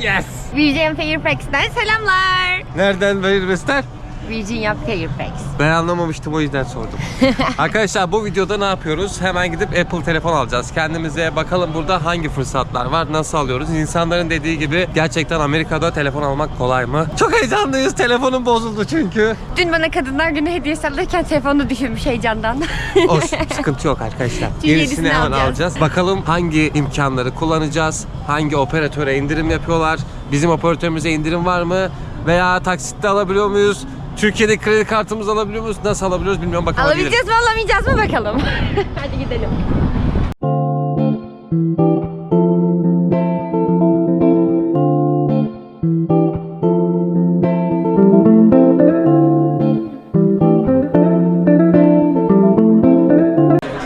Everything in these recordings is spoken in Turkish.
Yes. Virgin Fairfax'ten selamlar. Nereden verirmezler? Virginia Fairfax. Ben anlamamıştım o yüzden sordum. Arkadaşlar bu videoda ne yapıyoruz? Hemen gidip Apple telefon alacağız. Kendimize bakalım burada hangi fırsatlar var, nasıl alıyoruz? İnsanların dediği gibi gerçekten Amerika'da telefon almak kolay mı? Çok heyecanlıyız. Telefonum bozuldu çünkü. Dün bana Kadınlar Günü hediyesi alırken telefonu düşürmüş heyecandan. Olsun sıkıntı yok arkadaşlar. Çünkü Yenisini hemen alacağız. alacağız. Bakalım hangi imkanları kullanacağız? Hangi operatöre indirim yapıyorlar? Bizim operatörümüze indirim var mı? Veya taksitte alabiliyor muyuz? Türkiye'de kredi kartımızı alabiliyor muyuz? Nasıl alabiliyoruz bilmiyorum. Bakalım. Alabileceğiz mi alamayacağız mı bakalım. Hadi gidelim.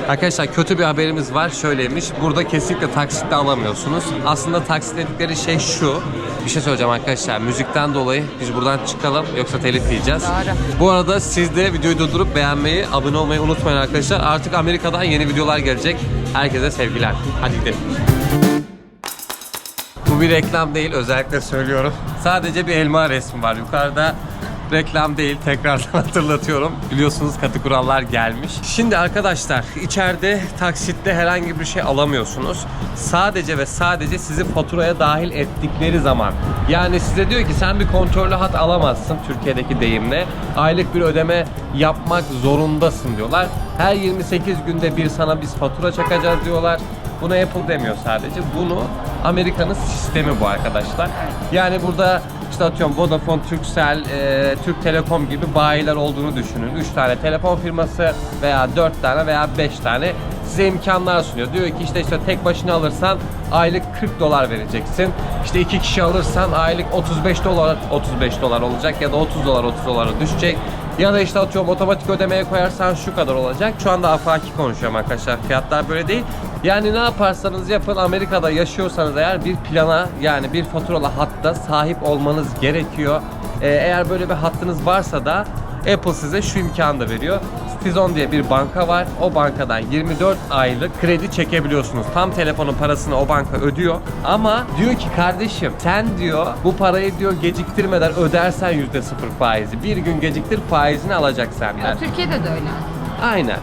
Arkadaşlar kötü bir haberimiz var. Şöyleymiş. Burada kesinlikle taksitle alamıyorsunuz. Aslında taksit dedikleri şey şu. Bir şey söyleyeceğim arkadaşlar. Müzikten dolayı biz buradan çıkalım yoksa telif yiyeceğiz. Doğru. Bu arada siz de videoyu durdurup beğenmeyi, abone olmayı unutmayın arkadaşlar. Artık Amerika'dan yeni videolar gelecek. Herkese sevgiler. Hadi gidelim. Bu bir reklam değil özellikle söylüyorum. Sadece bir elma resmi var yukarıda. Reklam değil tekrardan hatırlatıyorum. Biliyorsunuz katı kurallar gelmiş. Şimdi arkadaşlar içeride taksitte herhangi bir şey alamıyorsunuz. Sadece ve sadece sizi faturaya dahil ettikleri zaman. Yani size diyor ki sen bir kontrollü hat alamazsın Türkiye'deki deyimle. Aylık bir ödeme yapmak zorundasın diyorlar. Her 28 günde bir sana biz fatura çakacağız diyorlar. Bunu Apple demiyor sadece. Bunu Amerika'nın sistemi bu arkadaşlar. Yani burada işte atıyorum Vodafone, Turkcell, e, Türk Telekom gibi bayiler olduğunu düşünün. 3 tane telefon firması veya 4 tane veya 5 tane size imkanlar sunuyor. Diyor ki işte işte tek başına alırsan aylık 40 dolar vereceksin. İşte iki kişi alırsan aylık 35 dolar 35 dolar olacak ya da 30 dolar 30 dolara düşecek. Ya da işte atıyorum otomatik ödemeye koyarsan şu kadar olacak. Şu anda afaki konuşuyorum arkadaşlar. Fiyatlar böyle değil. Yani ne yaparsanız yapın Amerika'da yaşıyorsanız eğer bir plana yani bir faturalı hatta sahip olmanız gerekiyor. Ee, eğer böyle bir hattınız varsa da Apple size şu imkanı da veriyor. Stizon diye bir banka var. O bankadan 24 aylık kredi çekebiliyorsunuz. Tam telefonun parasını o banka ödüyor. Ama diyor ki kardeşim sen diyor bu parayı diyor geciktirmeden ödersen %0 faizi. Bir gün geciktir faizini alacak senden. Türkiye'de de öyle. Aynen.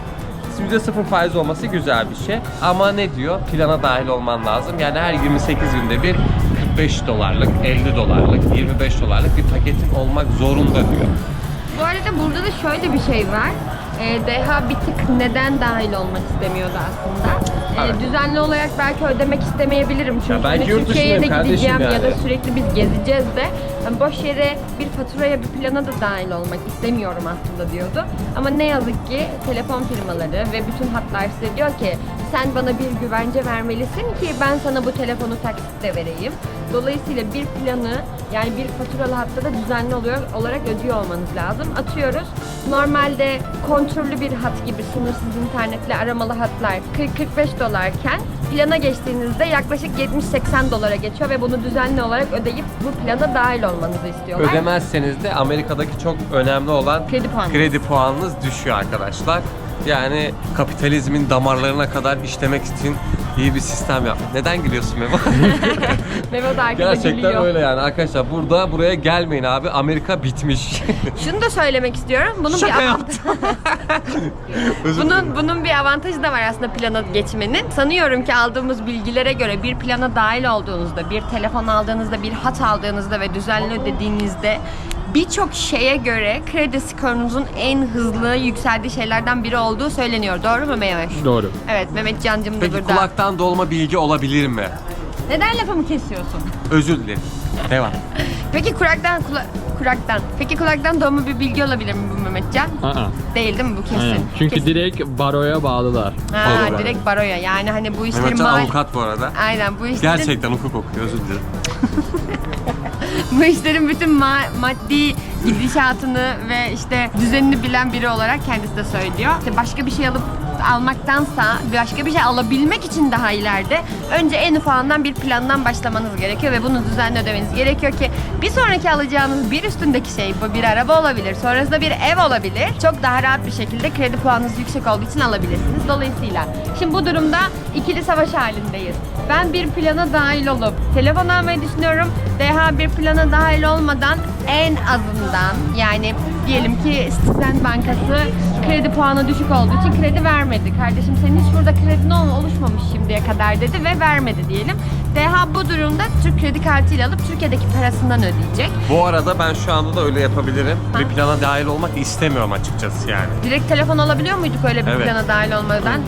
%0 faiz olması güzel bir şey. Ama ne diyor? Plana dahil olman lazım. Yani her 28 günde bir 45 dolarlık, 50 dolarlık, 25 dolarlık bir paketin olmak zorunda diyor. Bu arada burada da şöyle bir şey var. Ee, DH bir tık neden dahil olmak istemiyordu aslında. Ee, Evet. düzenli olarak belki ödemek istemeyebilirim çünkü Ya belki hani yurt Türkiye'ye de dışındayım kardeşim gideceğim ya da yani. sürekli biz gezeceğiz de hani boş yere bir faturaya bir plana da dahil olmak istemiyorum aslında diyordu. Ama ne yazık ki telefon firmaları ve bütün hatlar size diyor ki sen bana bir güvence vermelisin ki ben sana bu telefonu taksitle vereyim. Dolayısıyla bir planı yani bir faturalı hatta da düzenli oluyor, olarak ödüyor olmanız lazım. Atıyoruz. Normalde kontrollü bir hat gibi sınırsız internetle aramalı hatlar 40-45 dolarken plana geçtiğinizde yaklaşık 70-80 dolara geçiyor ve bunu düzenli olarak ödeyip bu plana dahil olmanızı istiyorlar. Ödemezseniz de Amerika'daki çok önemli olan Kredi puanınız. kredi puanınız düşüyor arkadaşlar. Yani kapitalizmin damarlarına kadar işlemek için iyi bir sistem yapmış. Neden gülüyorsun Memo? Mehmet arkada Gerçekten gülüyor. öyle yani arkadaşlar. Burada buraya gelmeyin abi. Amerika bitmiş. Şunu da söylemek istiyorum. Bunun Şaka bir yaptım. Özür dilerim. Bunun bunun bir avantajı da var aslında plana geçmenin. Sanıyorum ki aldığımız bilgilere göre bir plana dahil olduğunuzda, bir telefon aldığınızda, bir hat aldığınızda ve düzenli ödediğinizde birçok şeye göre kredi skorunuzun en hızlı yükseldiği şeylerden biri olduğu söyleniyor. Doğru mu Mehmet? Doğru. Evet Mehmet Cancım da Peki burada. kulaktan dolma bilgi olabilir mi? Neden lafımı kesiyorsun? Özür dilerim. Devam. Peki kulaktan kula- kulaktan. Peki kulaktan doğma bir bilgi olabilir mi bu Mehmetcan? Aa. Değil değil mi bu kesin? Aynen. Çünkü Kesin. direkt baroya bağlılar. Ha, Olur. direkt baroya. Yani hani bu işlerin Mehmetcan mal... avukat bu arada. Aynen bu işlerin Gerçekten hukuk okuyor özür dilerim. bu işlerin bütün ma- maddi gidişatını ve işte düzenini bilen biri olarak kendisi de söylüyor. İşte başka bir şey alıp almaktansa başka bir şey alabilmek için daha ileride önce en ufağından bir plandan başlamanız gerekiyor ve bunu düzenli ödemeniz gerekiyor ki bir sonraki alacağınız bir üstündeki şey bu bir araba olabilir. Sonrasında bir ev olabilir. Çok daha rahat bir şekilde kredi puanınız yüksek olduğu için alabilirsiniz. Dolayısıyla şimdi bu durumda ikili savaş halindeyiz. Ben bir plana dahil olup telefon almayı düşünüyorum. DH bir plana dahil olmadan en azından yani diyelim ki Citizen Bankası kredi puanı düşük olduğu için kredi vermedi. Kardeşim senin hiç burada kredin ol- oluşmamış şimdiye kadar dedi ve vermedi diyelim. DH bu durumda Türk kredi kartıyla alıp Türkiye'deki parasından ödeyecek. Bu arada ben şu anda da öyle yapabilirim. Ha. Bir plana dahil olmak istemiyorum açıkçası yani. Direkt telefon alabiliyor muyduk öyle bir Evet. plana dahil olmadan?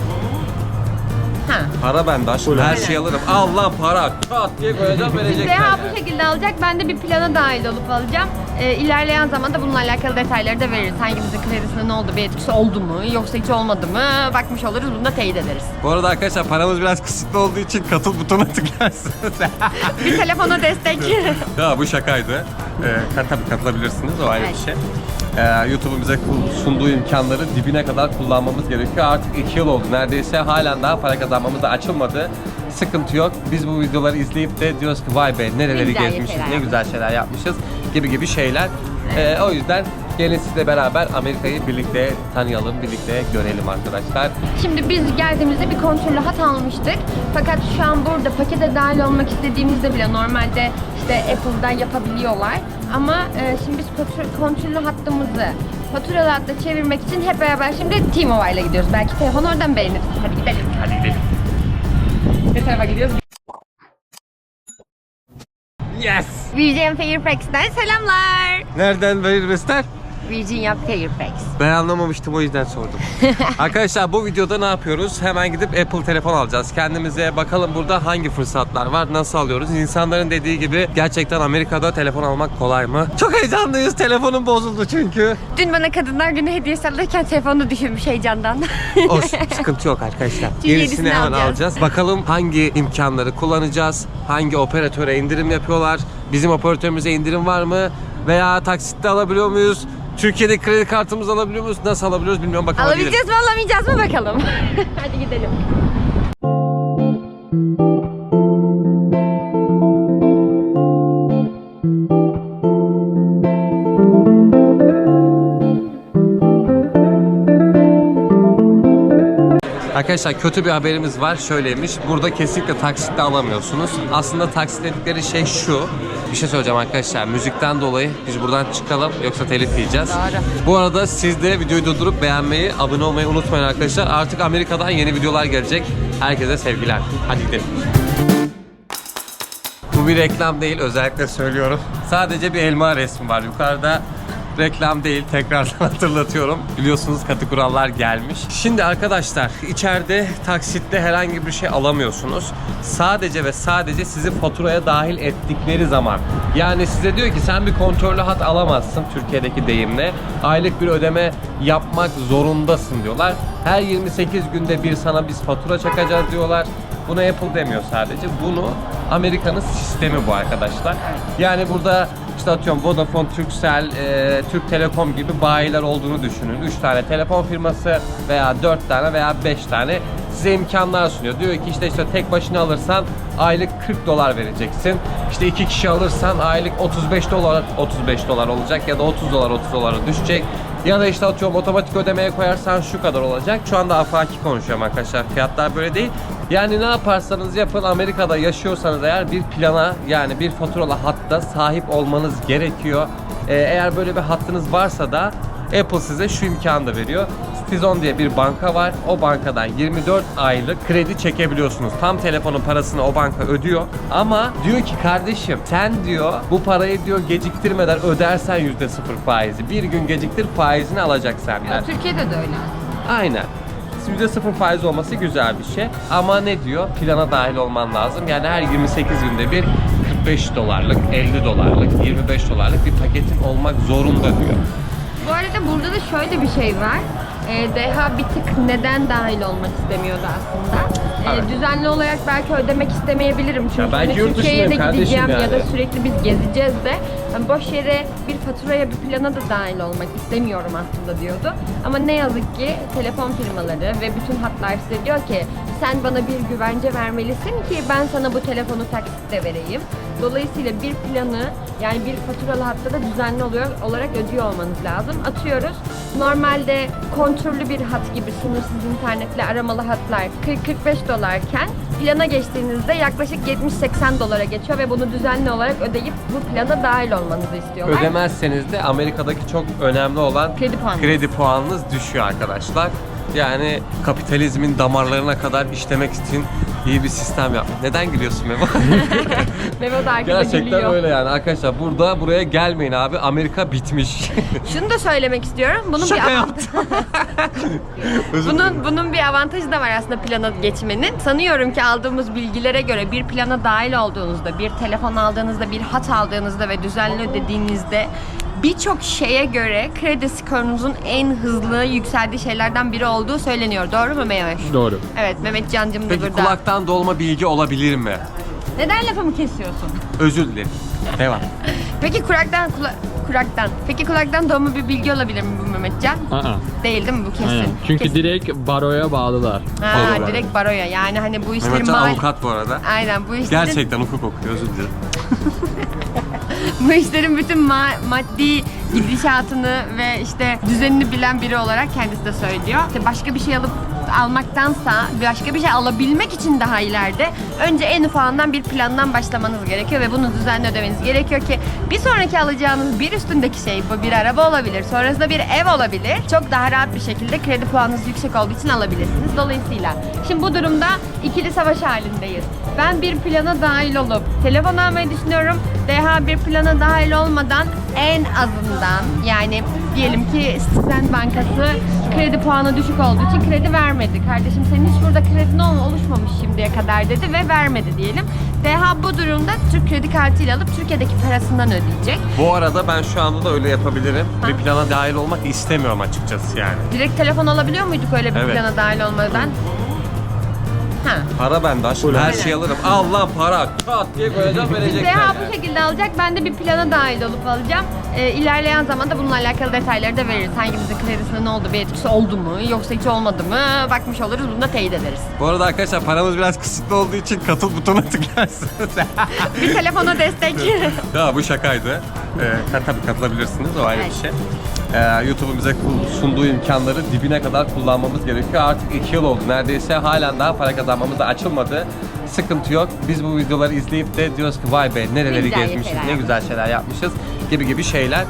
Ha. Para bende aşkım. Her şeyi alırım. Allah para. Çat diye koyacağım verecekler. Yani. bu şekilde alacak. Ben de bir plana dahil olup alacağım. Ee, ilerleyen zamanda bununla alakalı detayları da veririz. Hangimizin kredisinde ne oldu, bir etkisi oldu mu, yoksa hiç olmadı mı? Bakmış oluruz, bunu da teyit ederiz. Bu arada arkadaşlar paramız biraz kısıtlı olduğu için katıl butonuna tıklarsınız. Bir telefona destek. ya bu şakaydı. Ee, ka- tabii katılabilirsiniz o ayrı Evet. bir şey. Ee, YouTube'un bize kul- sunduğu imkanları dibine kadar kullanmamız gerekiyor. Artık 2 yıl oldu neredeyse. Halen daha para kazanmamız da açılmadı. Sıkıntı yok. Biz bu videoları izleyip de diyoruz ki vay be nereleri güzel gezmişiz, ne güzel şeyler yapmışız gibi gibi şeyler. Ee, o yüzden gelin sizle beraber Amerika'yı birlikte tanıyalım, birlikte görelim arkadaşlar. Şimdi biz geldiğimizde bir kontrollü hat almıştık. Fakat şu an burada pakete dahil olmak istediğimizde bile normalde işte Apple'dan yapabiliyorlar. Ama e, şimdi biz kontrol- kontrollü hattımızı faturalı hatta çevirmek için hep beraber şimdi T-Mobile'a gidiyoruz. Belki telefon oradan beğeniriz. Hadi gidelim. Hadi gidelim. Ne tarafa gidiyoruz? Yes! Virgin Fairfax'ten selamlar. Nereden verir Vestel? Virgin yap Fairfax. Ben anlamamıştım o yüzden sordum. Arkadaşlar bu videoda ne yapıyoruz? Hemen gidip Apple telefon alacağız. Kendimize bakalım burada hangi fırsatlar var, nasıl alıyoruz? İnsanların dediği gibi gerçekten Amerika'da telefon almak kolay mı? Çok heyecanlıyız. Telefonum bozuldu çünkü. Dün bana Kadınlar Günü hediyesi alırken telefonu düşürmüş heyecandan. O sıkıntı yok arkadaşlar. Çünkü yenisini hemen alacağız. alacağız. Bakalım hangi imkanları kullanacağız? Hangi operatöre indirim yapıyorlar? Bizim operatörümüze indirim var mı? Veya taksitle alabiliyor muyuz? Türkiye'de kredi kartımızı alabiliyor muyuz? Nasıl alabiliyoruz bilmiyorum. Bakalım. Alabileceğiz mi alamayacağız mı bakalım. Hadi gidelim. Arkadaşlar kötü bir haberimiz var. Şöyleymiş. Burada kesinlikle taksitle alamıyorsunuz. Aslında taksit dedikleri şey şu. Bir şey söyleyeceğim arkadaşlar. Müzikten dolayı biz buradan çıkalım yoksa telif yiyeceğiz. Doğru. Bu arada siz de videoyu durdurup beğenmeyi, abone olmayı unutmayın arkadaşlar. Artık Amerika'dan yeni videolar gelecek. Herkese sevgiler. Hadi gidelim. Bu bir reklam değil özellikle söylüyorum. Sadece bir elma resmi var yukarıda. Reklam değil tekrardan hatırlatıyorum. Biliyorsunuz katı kurallar gelmiş. Şimdi arkadaşlar içeride taksitle herhangi bir şey alamıyorsunuz. Sadece ve sadece sizi faturaya dahil ettikleri zaman. Yani size diyor ki sen bir kontrollü hat alamazsın Türkiye'deki deyimle. Aylık bir ödeme yapmak zorundasın diyorlar. Her 28 günde bir sana biz fatura çakacağız diyorlar. Bunu Apple demiyor sadece. Bunu Amerika'nın sistemi bu arkadaşlar. Yani burada işte atıyorum Vodafone, Turkcell, e, Türk Telekom gibi bayiler olduğunu düşünün. 3 tane telefon firması veya 4 tane veya 5 tane size imkanlar sunuyor. Diyor ki işte işte tek başına alırsan aylık 40 dolar vereceksin. İşte iki kişi alırsan aylık 35 dolar 35 dolar olacak ya da 30 dolar 30 dolara düşecek. Ya da işte atıyorum otomatik ödemeye koyarsan şu kadar olacak. Şu anda afaki konuşuyorum arkadaşlar. Fiyatlar böyle değil. Yani ne yaparsanız yapın Amerika'da yaşıyorsanız eğer bir plana yani bir faturalı hatta sahip olmanız gerekiyor. Ee, eğer böyle bir hattınız varsa da Apple size şu imkanı da veriyor. Stizon diye bir banka var. O bankadan 24 aylık kredi çekebiliyorsunuz. Tam telefonun parasını o banka ödüyor. Ama diyor ki kardeşim sen diyor bu parayı diyor geciktirmeden ödersen %0 faizi. Bir gün geciktir faizini alacak senden. Türkiye'de de öyle. Aynen. %0 faiz olması güzel bir şey. Ama ne diyor? Plana dahil olman lazım. Yani her 28 günde bir 45 dolarlık, 50 dolarlık, 25 dolarlık bir paketin olmak zorunda diyor. Bu arada burada da şöyle bir şey var. Ee, DH bir tık neden dahil olmak istemiyordu aslında. Evet. düzenli olarak belki ödemek istemeyebilirim çünkü Ya belki hani yurt Türkiye'ye de dışındayım kardeşim gideceğim ya da sürekli biz gezeceğiz de hani boş yere bir faturaya bir plana da dahil olmak istemiyorum aslında diyordu. Ama ne yazık ki telefon firmaları ve bütün hatlar size diyor ki sen bana bir güvence vermelisin ki ben sana bu telefonu taksitle vereyim. Dolayısıyla bir planı yani bir faturalı hatta da düzenli oluyor, olarak ödüyor olmanız lazım. Atıyoruz. Normalde kontrollü bir hat gibi sınırsız internetle aramalı hatlar 40-45 dolarken plana geçtiğinizde yaklaşık 70-80 dolara geçiyor ve bunu düzenli olarak ödeyip bu plana dahil olmanızı istiyorlar. Ödemezseniz de Amerika'daki çok önemli olan Kredi puanınız. kredi puanınız düşüyor arkadaşlar. Yani kapitalizmin damarlarına kadar işlemek için iyi bir sistem yapmış. Neden gülüyorsun Memo? Mehmet arkada Gerçekten gülüyor. öyle yani arkadaşlar. Burada buraya gelmeyin abi. Amerika bitmiş. Şunu da söylemek istiyorum. Bunun Şaka bir. Özür dilerim. Bunun bunun bir avantajı da var aslında plana geçmenin. Sanıyorum ki aldığımız bilgilere göre bir plana dahil olduğunuzda, bir telefon aldığınızda, bir hat aldığınızda ve düzenli ödediğinizde birçok şeye göre kredi skorunuzun en hızlı yükseldiği şeylerden biri olduğu söyleniyor. Doğru mu Mehmet? Doğru. Evet Mehmet Cancım da Peki burada. kulaktan dolma bilgi olabilir mi? Neden lafımı kesiyorsun? Özür dilerim. Devam. Peki kulaktan kula- kulaktan. Peki kulaktan doğma bir bilgi olabilir mi bu Mehmetcan? Aa, Değil değil mi bu kesin? aynen. Çünkü Kesin. direkt baroya bağlılar. Ha, Olur. direkt baroya. Yani hani bu işlerin Mehmetcan mal... avukat bu arada. Aynen bu işlerin Gerçekten hukuk okuyor özür dilerim. bu işlerin bütün ma- maddi gidişatını ve işte düzenini bilen biri olarak kendisi de söylüyor. İşte başka bir şey alıp almaktansa başka bir şey alabilmek için daha ileride önce en ufağından bir plandan başlamanız gerekiyor ve bunu düzenli ödemeniz gerekiyor ki bir sonraki alacağınız bir üstündeki şey bu bir araba olabilir, sonrasında bir ev olabilir. Çok daha rahat bir şekilde kredi puanınız yüksek olduğu için alabilirsiniz. Dolayısıyla şimdi bu durumda ikili savaş halindeyiz. Ben bir plana dahil olup telefon almayı düşünüyorum. DH bir plana dahil olmadan en azından yani diyelim ki Citizen Bankası kredi puanı düşük olduğu için kredi vermedi. Kardeşim senin hiç burada kredin ol- oluşmamış şimdiye kadar dedi ve vermedi diyelim. DH bu durumda Türk kredi kartıyla alıp Türkiye'deki parasından ödeyecek. Bu arada ben şu anda da öyle yapabilirim. Ha. Bir plana dahil olmak istemiyorum açıkçası yani. Direkt telefon alabiliyor muyduk öyle bir Evet. plana dahil olmadan? Ha. Para bende aşkım. Her şeyi alırım. Al lan para. Çat diye koyacağım verecekler. DH yani. bu şekilde alacak. Ben de bir plana dahil olup alacağım. Ee, ilerleyen zamanda bununla alakalı detayları da veririz. Hangimizin kredisine ne oldu, bir etkisi oldu mu, yoksa hiç olmadı mı bakmış oluruz. Bunu da teyit ederiz. Bu arada arkadaşlar paramız biraz kısıtlı olduğu için katıl butonuna tıklarsınız. Bir telefona destek. ya bu şakaydı. Ee, tabii katılabilirsiniz o ayrı bir şey. Ee, YouTube'un bize sunduğu imkanları dibine kadar kullanmamız gerekiyor. Artık 2 yıl oldu neredeyse. Halen daha para kazanmamız da açılmadı. Sıkıntı yok. Biz bu videoları izleyip de diyoruz ki vay be nereleri güzel gezmişiz, ne güzel şeyler yapmışız gibi gibi şeyler.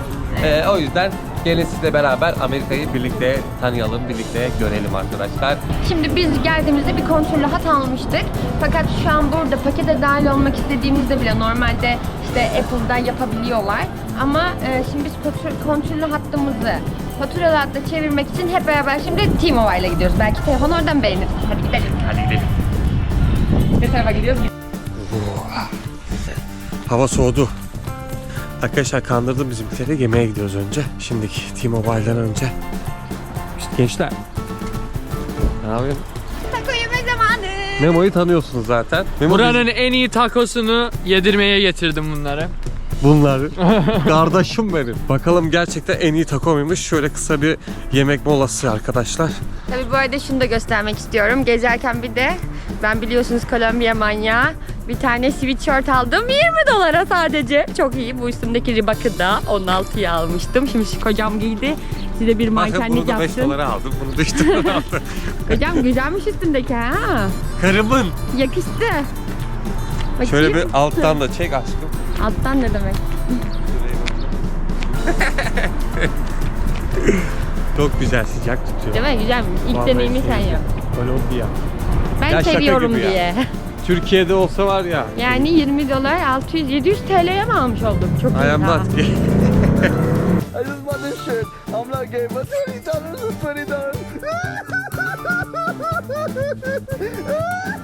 Ee, o yüzden gelin sizle beraber Amerika'yı birlikte tanıyalım, birlikte görelim arkadaşlar. Şimdi biz geldiğimizde bir kontrollü hat almıştık. Fakat şu an burada pakete dahil olmak istediğimizde bile normalde işte Apple'dan yapabiliyorlar. Ama e, şimdi biz kontrol- kontrollü hattımızı faturalı hatta çevirmek için hep beraber şimdi T-Mobile'a gidiyoruz. Belki telefon oradan beğenir. Hadi gidelim. Hadi gidelim. Ne tarafa gidiyoruz? Hava soğudu. Arkadaşlar kandırdım bizimkileri. Yemeğe gidiyoruz önce. Şimdiki T-Mobile'den önce. İşte gençler. Ne yapıyorsun? Taco yeme zamanı. Memo'yu tanıyorsunuz zaten. Memo Buranın en iyi takosunu yedirmeye getirdim bunları. Bunları. Kardeşim benim. Bakalım gerçekten en iyi taco muymuş? Şöyle kısa bir yemek molası arkadaşlar. Tabii bu arada şunu da göstermek istiyorum. Gezerken bir de ben biliyorsunuz Kolombiya manyağı bir tane sweatshirt aldım 20 dolara sadece. Çok iyi. Bu üstümdeki ribakı da 16'ya almıştım. Şimdi şu kocam giydi. Size bir Bakın bunu mankenlik da 5 yapsın. dolara aldım. Bunu da 3 dolara aldım. Kocam güzelmiş üstündeki ha. Karımın. Yakıştı. Bakayım. Şöyle bir alttan da çek aşkım. Alttan ne demek? Çok güzel sıcak tutuyor. Değil mi? Güzelmiş. İlk Vallahi deneyimi sen yap. Kolombiya. Ben Ya şaka seviyorum gibi ya. diye. Türkiye'de olsa var ya. Yani 20 dolar 600 700 TL'ye mi almış oldum? Çok iyi. I am ha. not gay. I just bought this shirt. I'm not gay, but twenty dollars is twenty dollars.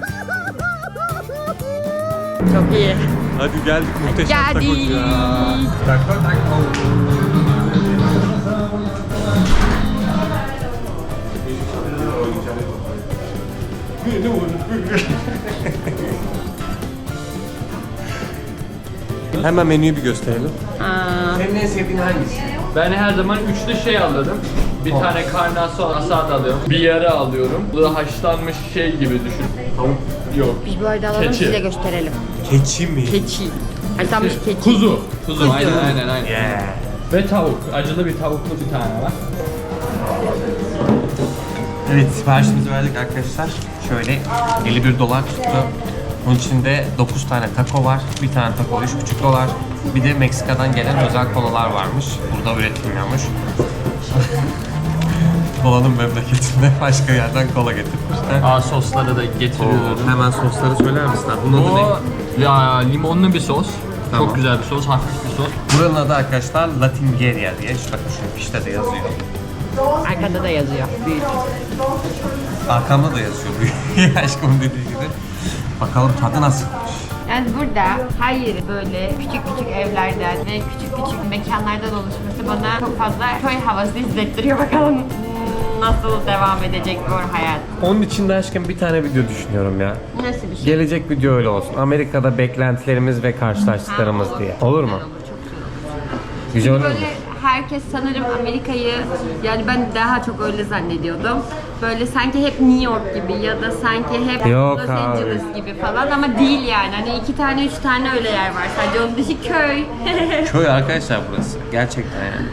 Çok iyi. Hadi geldik muhteşem Geldik. ya. Hemen menüyü bir gösterelim. Aa, Senin en sevdiğin hangisi? Ben her zaman üçlü şey alırım. Bir tane karnaso asad alıyorum. Bir yarı alıyorum. Bu da haşlanmış şey gibi düşün. Tavuk yok. biz bu arada alalım Keçi. size gösterelim. Keçi mi? Keçi. Haşlanmış keçi. Kuzu. Kuzu. Aynen aynen aynen. Yeah. Ve tavuk. Acılı bir tavuklu bir tane var. Evet siparişimizi verdik arkadaşlar. Şöyle 51 dolar tuttu. Bunun içinde 9 tane taco var. Bir tane taco 3,5 dolar. Bir de Meksika'dan gelen özel kolalar varmış. Burada üretilmiyormuş. Kolanın memleketinde başka yerden kola getirmişler. Aa sosları da getiriyorum. Oo, hemen sosları söyler misin? Bunun adı ne? Ya, limonlu bir sos. Tamam. Çok güzel bir sos, hafif bir sos. Buranın adı arkadaşlar Latingeria diye. Şu bakın şu fişte de yazıyor. Arkada da yazıyor. Büyük. Arkamda da yazıyor. Aşkım dediği gibi. Bakalım tadı nasıl? Yani burada her yeri böyle küçük küçük evlerden ve küçük küçük mekanlardan oluşması bana çok fazla köy havası hissettiriyor. Bakalım nasıl devam edecek bu hayat. Onun için de aşkım bir tane video düşünüyorum ya. Nasıl bir şey? Gelecek video öyle olsun. Amerika'da beklentilerimiz ve karşılaştıklarımız Ha, diye. Olur mu? Güzel olur, çok güzel olur. Güzel olur mu? Böyle herkes sanırım Amerika'yı yani ben daha çok öyle zannediyordum. Böyle sanki hep New York gibi ya da sanki hep Yok Los abi. Angeles gibi falan ama değil yani. Hani iki tane üç tane öyle yer var. Sadece onun dışı köy. Köy arkadaşlar burası. Gerçekten yani.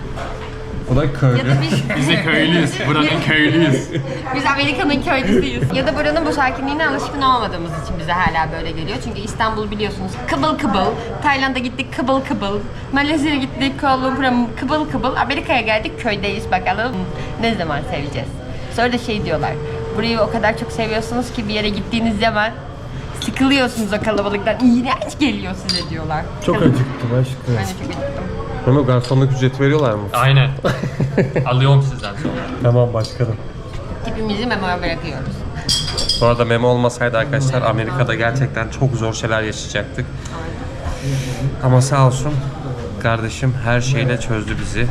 Bu da köylü. ya da biz, Biz de köylüyüz, buranın köylüyüz. biz Amerika'nın köylüsüyüz. ya da buranın bu sakinliğine alışkın olmadığımız için bize hala böyle geliyor. Çünkü İstanbul biliyorsunuz kıbıl kıbıl. Tayland'a gittik kıbıl kıbıl. Malezya'ya gittik Kuala Lumpur'a kıbıl kıbıl. Amerika'ya geldik köydeyiz bakalım. Ne zaman seveceğiz? Sonra da şey diyorlar. Burayı o kadar çok seviyorsunuz ki bir yere gittiğiniz zaman sıkılıyorsunuz o kalabalıktan. İğrenç geliyor size diyorlar. Çok acıktım Ben aşkım. de çok acıktım. Bunu garsonluk ücreti veriyorlar mı? Aynen. Alıyorum sizden sonra. Tamam başkanım. Tipimizi memoya bırakıyoruz. Bu arada memo olmasaydı arkadaşlar Amerika'da gerçekten çok zor şeyler yaşayacaktık. Ama sağ olsun kardeşim her şeyle çözdü bizi.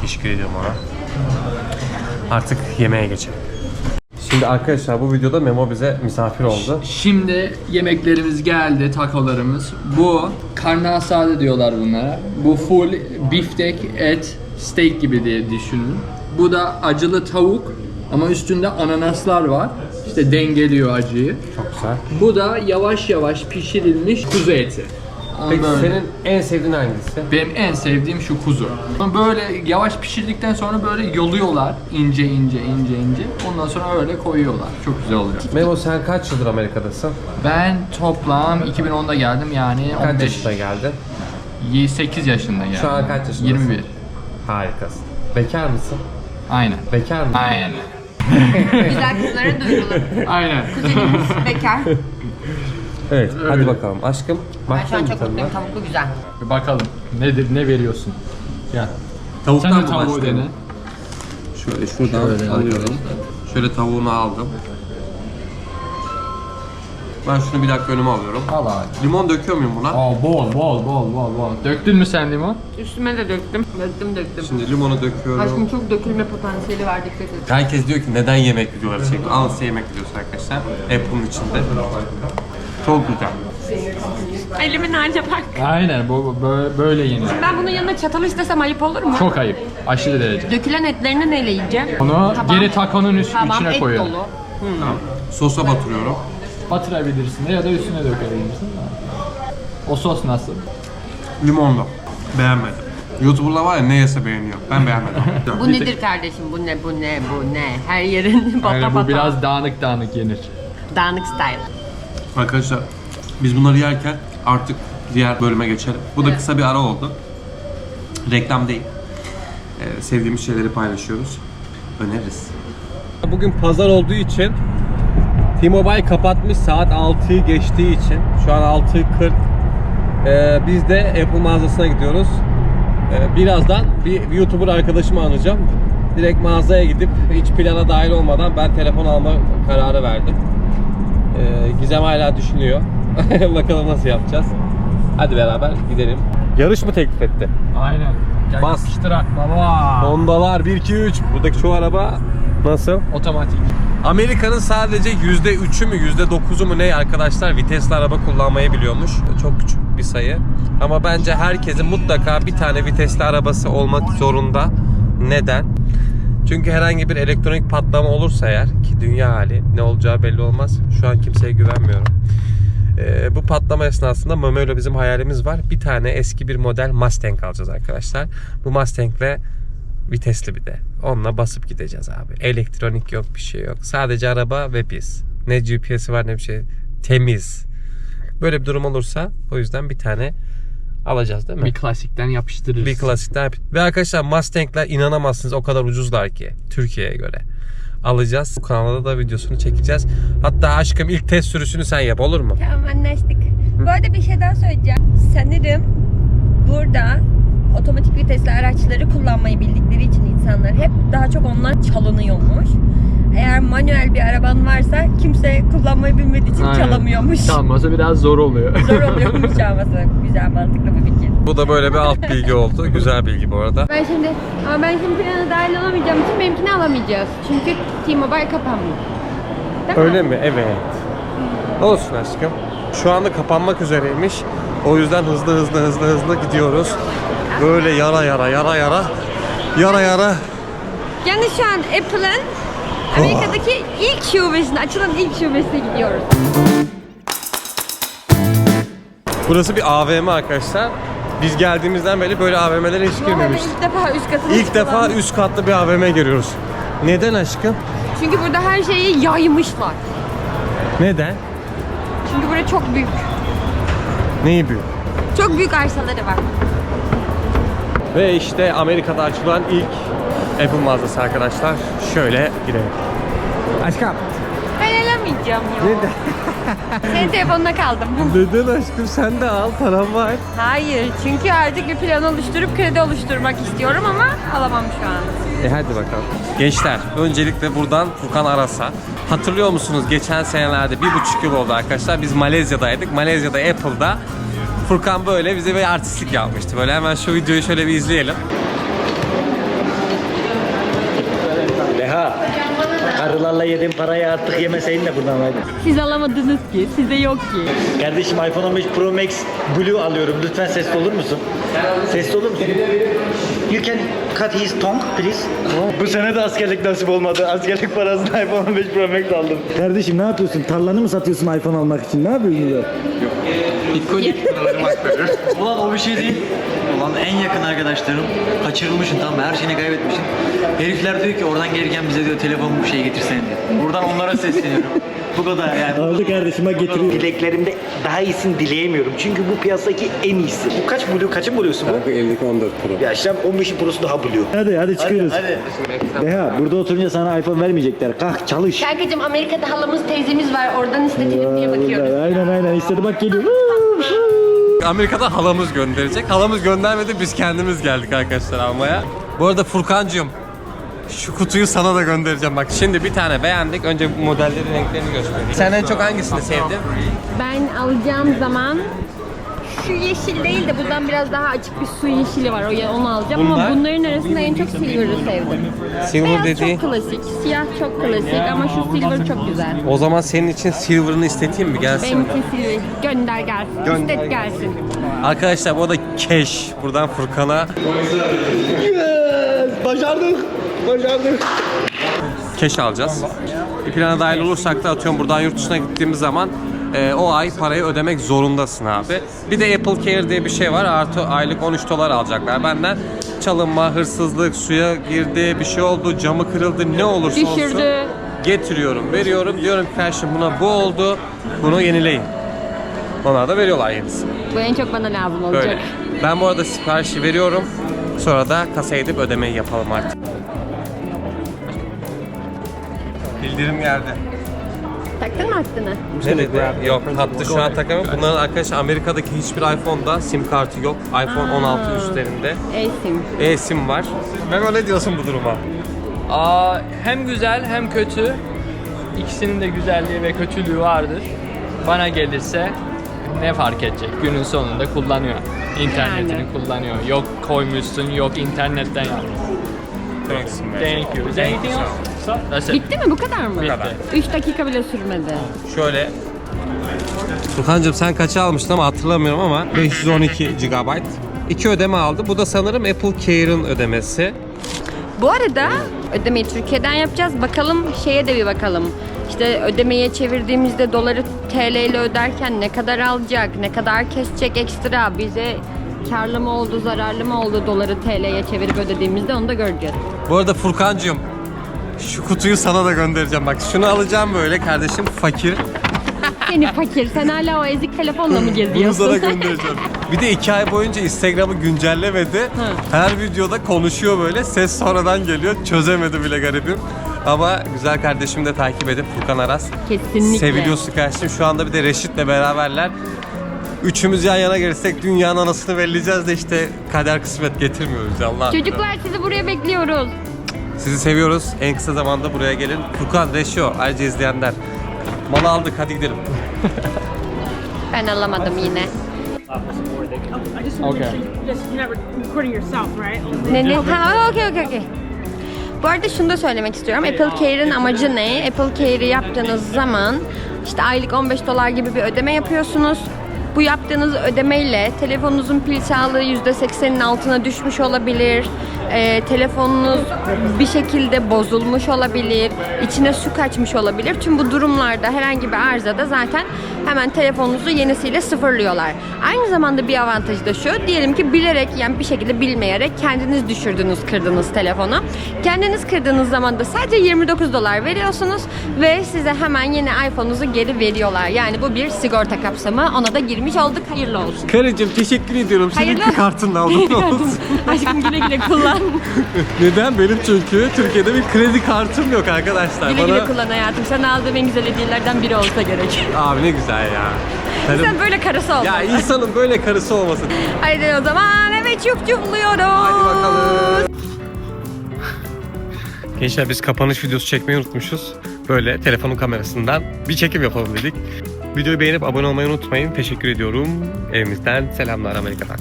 Teşekkür ediyorum ona. Artık yemeğe geçelim. Şimdi arkadaşlar bu videoda Memo bize misafir oldu. Şimdi yemeklerimiz geldi, takolarımız. Bu karne asade diyorlar bunlara. Bu full biftek, et, steak gibi diye düşünün. Bu da acılı tavuk ama üstünde ananaslar var. İşte dengeliyor acıyı. Çok güzel. Bu da yavaş yavaş pişirilmiş kuzu eti. Peki Böyle. senin en sevdiğin hangisi? Benim en sevdiğim şu kuzu. Böyle yavaş pişirdikten sonra böyle yoluyorlar ince ince ince ince. Ondan sonra öyle koyuyorlar. Çok güzel oluyor. Memo sen kaç yıldır Amerika'dasın? Ben toplam 2010'da geldim yani Kaç 15 yaşında geldin? 8 yaşında geldim. Şu an kaç yaşındasın? 21. Harikasın. Bekar mısın? Aynen. Bekar mısın? Aynen. Güzel kızlara duyurulur. Aynen. Kuzenimiz bekar. Evet, hadi bakalım. Aşkım, Ben şu an çok mutluyum. Tavuklu güzel. Bir bakalım nedir ne veriyorsun? Gel. Tavuktan Sen de mı tavuğu başlayalım? dene. Şöyle şuradan Şöyle alıyorum. Şöyle tavuğunu aldım. Ben şunu bir dakika önüme alıyorum. Al abi. Limon döküyor muyum buna? Aa bol bol bol bol bol. Döktün mü sen limon? Üstüme de döktüm. Döktüm döktüm. Şimdi limonu döküyorum. Aşkım çok dökülme potansiyeli var dikkat et. Herkes diyor ki neden yemek videoları çekiyor? Alın size yemek videosu arkadaşlar. Apple'ın içinde. Çok güzel. Elimin haline bak. Aynen bu bu- böyle, böyle yenir. Ben bunun yanına çatal istesem ayıp olur mu? Çok ayıp. Aşırı derece. Dökülen etlerini neyle yiyeceğim? Onu Tamam. geri takonun üst, Tamam içine et koyuyorum. dolu. Sosa batırıyorum. Batırabilirsin de ya da üstüne dökebilirsin de. O sos nasıl? Limonlu. Beğenmedim. YouTuber'lar var ya ne yese beğeniyor. Ben beğenmedim. Bu nedir kardeşim? Bu ne bu ne bu ne? Her yerin bata Aynen, bata. bu biraz dağınık dağınık yenir. Dağınık style. Arkadaşlar biz bunları yerken artık diğer bölüme geçelim. Bu da kısa bir ara oldu. Reklam değil. Ee, sevdiğimiz şeyleri paylaşıyoruz. Öneririz. Bugün pazar olduğu için T-Mobile kapatmış saat 6'yı geçtiği için. Şu an 6.40. Ee, biz de Apple mağazasına gidiyoruz. Ee, birazdan bir YouTuber arkadaşımı anacağım. Direkt mağazaya gidip hiç plana dahil olmadan ben telefon alma kararı verdim. Ee, Gizem hala düşünüyor. Bakalım nasıl yapacağız. Hadi beraber gidelim. Yarış mı teklif etti? Aynen. Gel Bas. yapıştırak baba. Hondalar 1 2 3. Buradaki çoğu araba Nasıl? Otomatik. Amerika'nın sadece %3'ü mü %9'u mu ne arkadaşlar vitesli araba kullanmayı biliyormuş. Çok küçük bir sayı. Ama bence herkesin mutlaka bir tane vitesli arabası olmak zorunda. Neden? Çünkü herhangi bir elektronik patlama olursa eğer ki dünya hali ne olacağı belli olmaz. Şu an kimseye güvenmiyorum. Ee, bu patlama esnasında Momo'yla bizim hayalimiz var. Bir tane eski bir model Mustang alacağız arkadaşlar. Bu Mustang'le vitesli bir de. Onunla basıp gideceğiz abi. Elektronik yok bir şey yok. Sadece araba ve biz. Ne GPS'i var ne bir şey. Temiz. Böyle bir durum olursa o yüzden bir tane alacağız değil mi? Bir klasikten yapıştırırız. Bir klasikten yap- Ve arkadaşlar Mustang'ler inanamazsınız o kadar ucuzlar ki Türkiye'ye göre. Alacağız. Bu kanalda da videosunu çekeceğiz. Hatta aşkım ilk test sürüşünü sen yap olur mu? Tamam anlaştık. Bu arada bir şey daha söyleyeceğim. Sanırım burada otomatik vitesli araçları kullanmayı bildikleri için insanlar hep daha çok onlar çalınıyormuş. Eğer manuel bir araban varsa kimse kullanmayı bilmediği için Aynen. çalamıyormuş. Çalması biraz zor oluyor. Zor oluyormuş çalması. Güzel mantıklı bir fikir. Bu da böyle bir alt bilgi oldu. Güzel bilgi bu arada. Ben şimdi ama ben şimdi plana dahil olamayacağım için benimkini alamayacağız. Çünkü T-Mobile kapanmıyor. Değil Öyle mi? Evet. Olsun aşkım. Şu anda kapanmak üzereymiş. O yüzden hızlı hızlı hızlı hızlı gidiyoruz. Böyle yara yara yara yara yara yara. Yani şu an Apple'ın Amerika'daki ilk şubesine, açılan ilk şubesine gidiyoruz. Burası bir AVM arkadaşlar. Biz geldiğimizden beri böyle AVM'lere hiç girmemiştik. ilk defa üst katına İlk defa üst katlı bir AVM görüyoruz. Neden aşkım? Çünkü burada her şeyi yaymışlar. Neden? Çünkü burada çok büyük. Neyi büyük? Çok büyük arsaları var. Ve işte Amerika'da açılan ilk Apple mağazası arkadaşlar. Şöyle girelim. Aşkım. Ben alamayacağım ya. Neden? Senin telefonuna kaldım. Neden aşkım sen de al param var. Hayır çünkü artık bir plan oluşturup kredi oluşturmak istiyorum ama alamam şu an. E hadi bakalım. Gençler öncelikle buradan Furkan Aras'a. Hatırlıyor musunuz geçen senelerde bir buçuk yıl oldu arkadaşlar. Biz Malezya'daydık. Malezya'da Apple'da Furkan böyle bize bir artistlik yapmıştı. Böyle hemen şu videoyu şöyle bir izleyelim. Deha. Karılarla yediğin parayı artık yemeseydin de buradan hadi. Siz alamadınız ki, size yok ki. Kardeşim iPhone 15 Pro Max Blue alıyorum. Lütfen sesli olur musun? Sesli olur musun? You can cut his tongue please. Bu sene de askerlik nasip olmadı. Askerlik parasını iPhone 15 Pro Max aldım. Kardeşim ne yapıyorsun? Tarlanı mı satıyorsun iPhone almak için? Ne yapıyorsun burada? Ulan o bir şey değil. Ulan en yakın arkadaşlarım kaçırılmışsın tamam mı? Her şeyini kaybetmişsin. Herifler diyor ki oradan gelirken bize diyor telefon bir şey getirsene diyor. Buradan onlara sesleniyorum. Bu kadar yani. Aldı kardeşim bak getiriyor. Dileklerimde daha iyisini dileyemiyorum. Çünkü bu piyasadaki en iyisi. Bu kaç Blue? Kaçın Blue'su bu? Kanka evdeki 14 Pro. Ya işte 15'in Pro'su daha Blue. Hadi hadi çıkıyoruz. Hadi. Deha burada oturunca sana iPhone vermeyecekler. Kalk çalış. Kankacığım Amerika'da halamız teyzemiz var. Oradan istetelim diye bakıyoruz. Aynen aynen istedi bak geliyor. Amerika'da halamız gönderecek. Halamız göndermedi biz kendimiz geldik arkadaşlar almaya. Bu arada Furkancığım şu kutuyu sana da göndereceğim bak. Şimdi bir tane beğendik. Önce modellerin renklerini göstereyim. Sen en çok hangisini sevdin? Ben alacağım zaman şu yeşil değil de bundan biraz daha açık bir su yeşili var. O onu alacağım Bunlar? ama bunların arasında en çok silver'ı sevdim. Silver Beyaz dediği. çok klasik, siyah çok klasik ama şu silver çok güzel. O zaman senin için silver'ını isteteyim mi? Gelsin. Benim için silver. Gönder gelsin. Gönder. İstet gelsin. Arkadaşlar bu arada cash. Buradan Furkan'a Başardık. Başardık. cash alacağız. Bir plana dahil olursak da atıyorum buradan yurt dışına gittiğimiz zaman e, o ay parayı ödemek zorundasın abi. Bir de Apple Care diye bir şey var. Artı aylık 13 dolar alacaklar benden. Çalınma, hırsızlık, suya girdi, bir şey oldu, camı kırıldı ne olursa olsun. Düşürdü. Getiriyorum, veriyorum. Diyorum ki kardeşim buna bu oldu. Bunu yenileyin. Onlar da veriyorlar yenisini. Bu en çok bana lazım olacak. Böyle. Ben bu arada siparişi veriyorum. Sonra da kasaya gidip ödemeyi yapalım artık. Bildirim geldi. Taktın mı hattını? Ne dedi? Yok hattı şu an takamıyorum. Bunların arkadaşlar Amerika'daki hiçbir iPhone'da sim kartı yok. iPhone 16 üstlerinde. E-sim. E-sim var. Memo ne diyorsun bu duruma? Aa, hem güzel hem kötü. İkisinin de güzelliği ve kötülüğü vardır. Bana gelirse ne fark edecek? Günün sonunda kullanıyor. İnternetini Yani. kullanıyor. Yok koymuşsun, yok internetten yapmışsın. Thanks. Thank you. Is there anything else? That's it. Bitti mi? Bu kadar mı? Kadar. 3 dakika bile sürmedi. Şöyle. Furkan'cığım sen kaça almıştın ama hatırlamıyorum ama 512 GB. İki ödeme aldı. Bu da sanırım Apple Care'ın ödemesi. Bu arada ödemeyi Türkiye'den yapacağız. Bakalım şeye de bir bakalım. İşte ödemeye çevirdiğimizde doları TL ile öderken ne kadar alacak, ne kadar kesecek ekstra, bize karlı mı oldu, zararlı mı oldu doları TL'ye çevirip ödediğimizde onu da göreceğiz. Bu arada Furkan'cığım şu kutuyu sana da göndereceğim. Bak şunu alacağım böyle kardeşim fakir. Seni fakir, sen hala o ezik telefonla mı Bunu geziyorsun? sana göndereceğim. Bir de iki ay boyunca Instagram'ı güncellemedi. Her videoda konuşuyor böyle. Ses sonradan geliyor. Çözemedi bile garibim. Ama güzel kardeşimi de takip edip Furkan Aras. Kesinlikle. Seviliyorsun kardeşim. Şu anda bir de Reşit'le beraberler. Üçümüz yan yana gelirsek dünyanın anasını belleyeceğiz de işte kader kısmet getirmiyoruz Allah. Çocuklar sizi buraya bekliyoruz. Sizi seviyoruz. En kısa zamanda buraya gelin. Furkan, Reşo, ayrıca izleyenler. Malı aldık hadi gidelim. Ben alamadım yine. I just want to Okay. make sure you, just, you're not recording yourself, right? Ne ne? Ha okey okey okey. Bu arada şunu da söylemek istiyorum. Apple Care'in amacı ne? Apple Care'i yaptığınız zaman işte aylık 15 dolar gibi bir ödeme yapıyorsunuz. Bu yaptığınız ödemeyle telefonunuzun pil sağlığı %80'in altına düşmüş olabilir. Ee, telefonunuz bir şekilde bozulmuş olabilir. içine su kaçmış olabilir. Tüm bu durumlarda herhangi bir arızada zaten hemen telefonunuzu yenisiyle sıfırlıyorlar. Aynı zamanda bir avantajı da şu. Diyelim ki bilerek yani bir şekilde bilmeyerek kendiniz düşürdünüz, kırdınız telefonu. Kendiniz kırdığınız zaman da sadece 29 dolar veriyorsunuz ve size hemen yeni iPhone'unuzu geri veriyorlar. Yani bu bir sigorta kapsamı. Ona da girmiş olduk. Hayırlı olsun. Karıcığım teşekkür ediyorum. Senin Hayırlı- kartını aldım. Aşkım güle güle kullan. Neden? Benim çünkü Türkiye'de bir kredi kartım yok arkadaşlar. güle güle Bana... kullan hayatım. Sana aldığım en güzel hediyelerden biri olsa gerek. Abi ne güzel ya. Karım- Sen böyle karısı ol. Ya insanın böyle karısı olmasın. Haydi o zaman evet çuf çufluyoruz. Hadi bakalım. Gençler biz kapanış videosu çekmeyi unutmuşuz. Böyle telefonun kamerasından bir çekim yapalım dedik. Videoyu beğenip abone olmayı unutmayın. Teşekkür ediyorum. Evimizden selamlar Amerika'dan.